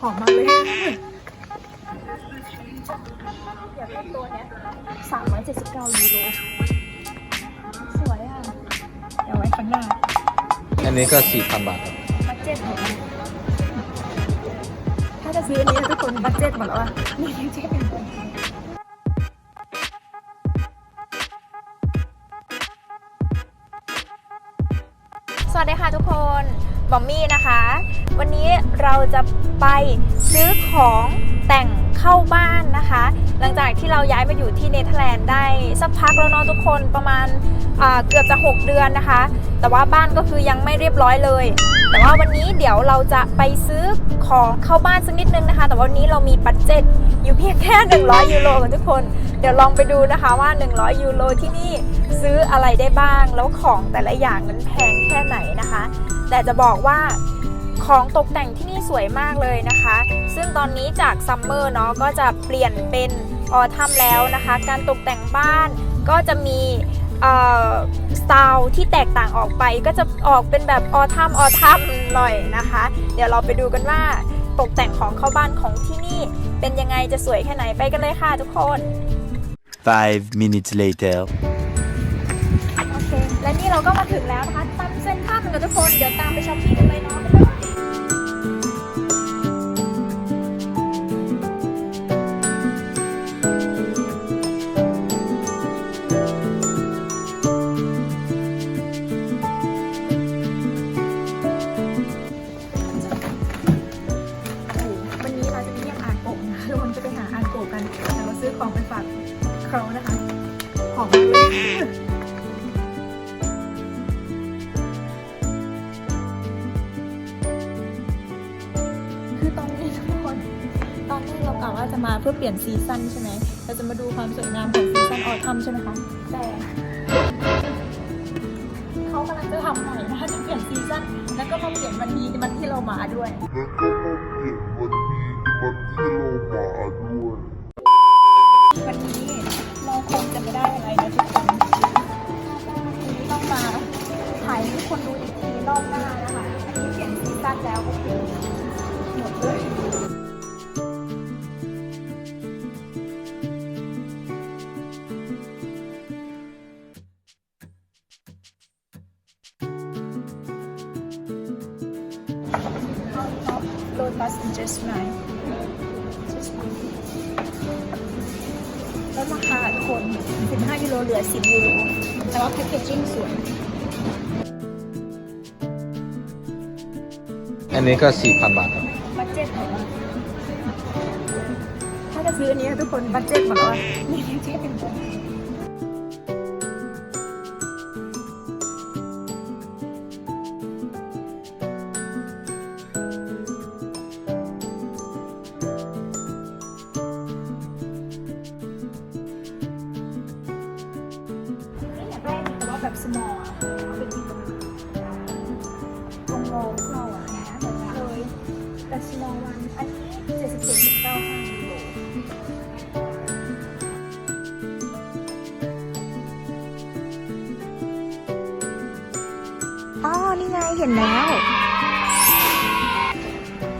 หอมมากเลยเดี๋ยวเป็นตัวเนี้ยสามร้อยเจ็ดสิบเก้ายูโรสวยอะ เดี๋ยวไว้ข้างหน้า อันนี้ก็สี่พันบาทครับบัตเจ็ตหมดแล้วถ้าจะซื้ออันนี้นะทุกคนบัตเจ็ตหมดแล้วอะนี่บัตเจ็ตเป็นคนสวัสดีค่ะทุกคน บอมมี่นะคะ วันนี้เราจะไปซื้อของแต่งเข้าบ้านนะคะ หลังจากที่เราย้ายมาอยู่ที่เนเธอร์แลนด์ได้สักพักแล้วเนาะทุกคนประมาณอ่าเกือบจะ 6 เดือนนะคะ แต่ว่าบ้านก็คือยังไม่เรียบร้อยเลย แต่ว่าวันนี้เดี๋ยวเราจะไปซื้อของเข้าบ้านสักนิดนึงนะคะ แต่วันนี้เรามีบัตเจ็ตอยู่เพียงแค่ 100 ยูโรกันทุกคน เดี๋ยวลองไปดูนะคะว่า 100 ยูโรที่นี่ซื้ออะไรได้บ้าง แล้วของแต่ละอย่างนั้นแพงแค่ไหนนะคะ แต่จะบอกว่าของตกแต่งที่นี่สวยมากเลยนะคะ ซึ่งตอนนี้จากซัมเมอร์เนาะก็จะเปลี่ยนเป็นออทัมแล้วนะคะ การตกแต่งบ้านก็จะมีเอ่อสไตล์ที่แตกต่างออกไป ก็จะออกเป็นแบบออทัมออทัมหน่อยนะคะ เดี๋ยวเราไปดูกันว่าตกแต่งของเข้าบ้านของที่นี่เป็นยังไงจะสวยแค่ไหนไปกันเลยค่ะทุกคน Five minutes later. โอเค และนี่เราก็มาถึงแล้วนะคะตาม เซ็นทางกันทุกคน เดี๋ยวตามไปช้อปปิ้งกันเลยเนาะ พื่อเปลี่ยนซีซั่นใช่ไหมเราจะมาดูความสวยงามของซีซั่นออทัมใช่ไหมคะแต่เขากำลังจะทำใหม่นะคะจะเปลี่ยนซีซั่นแล้วก็มาเปลี่ยนวันนี้วันที่เรามาด้วย แล้วก็มาเปลี่ยนวันนี้วันที่เรามาด้วยวันนี้เราคงจะไม่ได้อะไรนะทุกคนวันนี้ต้องมาถ่ายให้ทุกคนดูอีกทีรอบหน้านะ โลตัส just nine just nine ลดราคาทุกคน 15 ยูโรเหลือ 10 ยูโร แต่ว่าแพคเกจจิ้งสวย อันนี้ก็สี่พันบาทครับ บัตเจ็ตหมดแล้วถ้าจะซื้ออันนี้นะทุกคนบัตเจ็ตหมดแล้วนี่บัตเจ็ตเป็นคนนี่ แบบสมอลเป็นทีมงงงเราอะนะแบบเลยแต่สมอลวันอันนี้เจ็ดสิบเจ็ดจุดเก้าห้าโลอ๋อ นี่ไงเห็นแล้ว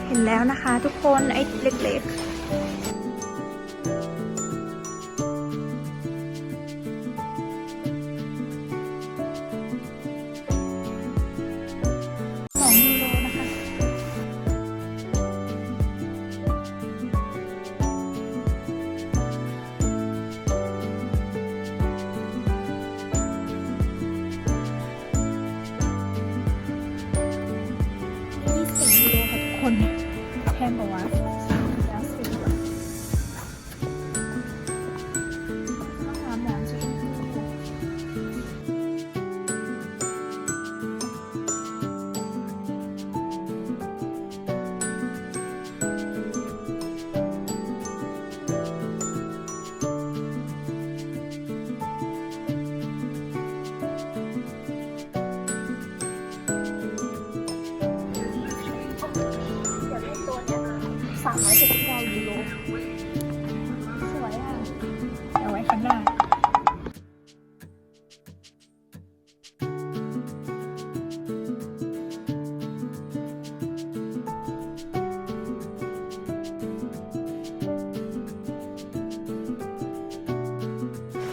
เห็นแล้วนะคะทุกคนไอ้เล็กๆ โ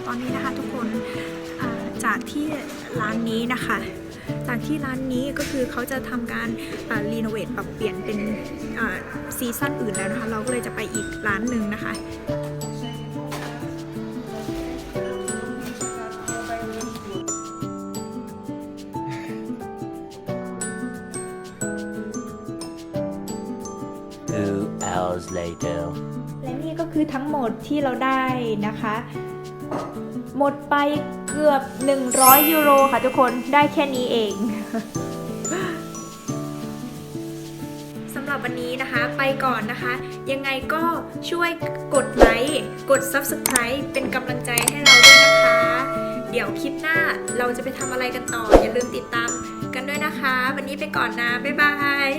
ตอนนี้นะคะทุกคนอ่าจากที่ร้านนี้นะคะ จากที่ร้านนี้ก็คือเขาจะทำการรีโนเวทปรับเปลี่ยนเป็นซีซั่นอื่นแล้วนะคะ เราก็เลยจะไปอีกร้านหนึ่งนะคะ Two hours later. และนี่ก็คือทั้งหมดที่เราได้นะคะ หมดไปเกือบ 100 ยูโรค่ะทุกคนได้แค่นี้เองสำหรับวันนี้นะคะไปก่อนนะคะ ยังไงก็ช่วยกดไลค์กด Subscribe เป็นกำลังใจให้เราด้วยนะคะ เดี๋ยวคลิปหน้าเราจะไปทำอะไรกันต่อ อย่าลืมติดตามกันด้วยนะคะ วันนี้ไปก่อนนะ บ๊ายบาย